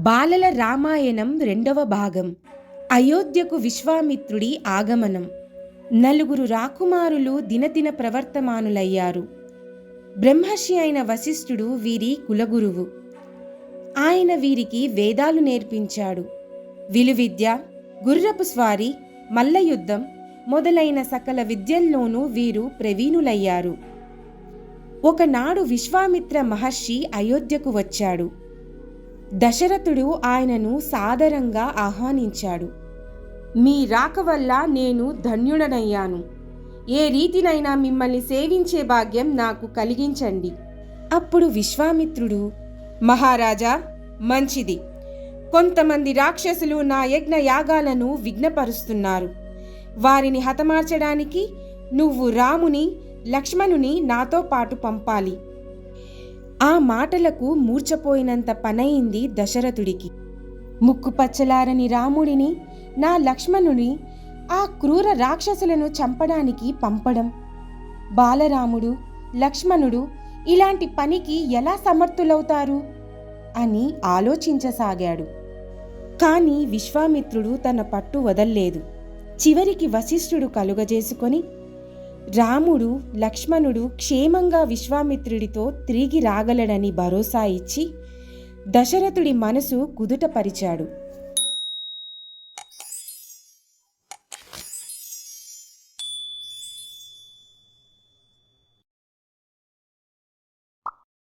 బాలల రామాయణం రెండవ భాగం. అయోధ్యకు విశ్వామిత్రుడి ఆగమనం. నలుగురు రాకుమారులు దినదిన ప్రవర్తమానులయ్యారు. బ్రహ్మర్షి అయిన వశిష్ఠుడు వీరి కులగురువు. ఆయన వీరికి వేదాలు నేర్పించాడు. విలువిద్య గుర్రపు స్వారీ మల్లయుద్ధం మొదలైన సకల విద్యల్లోనూ వీరు ప్రవీణులయ్యారు. ఒకనాడు విశ్వామిత్ర మహర్షి అయోధ్యకు వచ్చాడు. దశరథుడు ఆయనను సాదరంగా ఆహ్వానించాడు. మీ రాక వల్ల నేను ధన్యుడనయ్యాను. ఏ రీతినైనా మిమ్మల్ని సేవించే భాగ్యం నాకు కలిగించండి అప్పుడు విశ్వామిత్రుడు మహారాజా మంచిది. కొంతమంది రాక్షసులు నా యజ్ఞ యాగాలను విఘ్నపరుస్తున్నారు. వారిని హతమార్చడానికి నువ్వు రాముని లక్ష్మణుని నాతో పాటు పంపాలి. ఆ మాటలకు మూర్చపోయినంత పనయింది దశరథుడికి. ముక్కు పచ్చలారని రాముడిని నా లక్ష్మణుని ఆ క్రూర రాక్షసులను చంపడానికి పంపడం. బాలరాముడు లక్ష్మణుడు ఇలాంటి పనికి ఎలా సమర్థులవుతారు? అని ఆలోచించసాగాడు. కాని విశ్వామిత్రుడు తన పట్టు వదల్లేదు. చివరికి వశిష్ఠుడు కలుగజేసుకొని రాముడు లక్ష్మణుడు క్షేమంగా విశ్వామిత్రుడితో తిరిగి రాగలడని భరోసా ఇచ్చి దశరథుడి మనసు కుదుటపరిచాడు.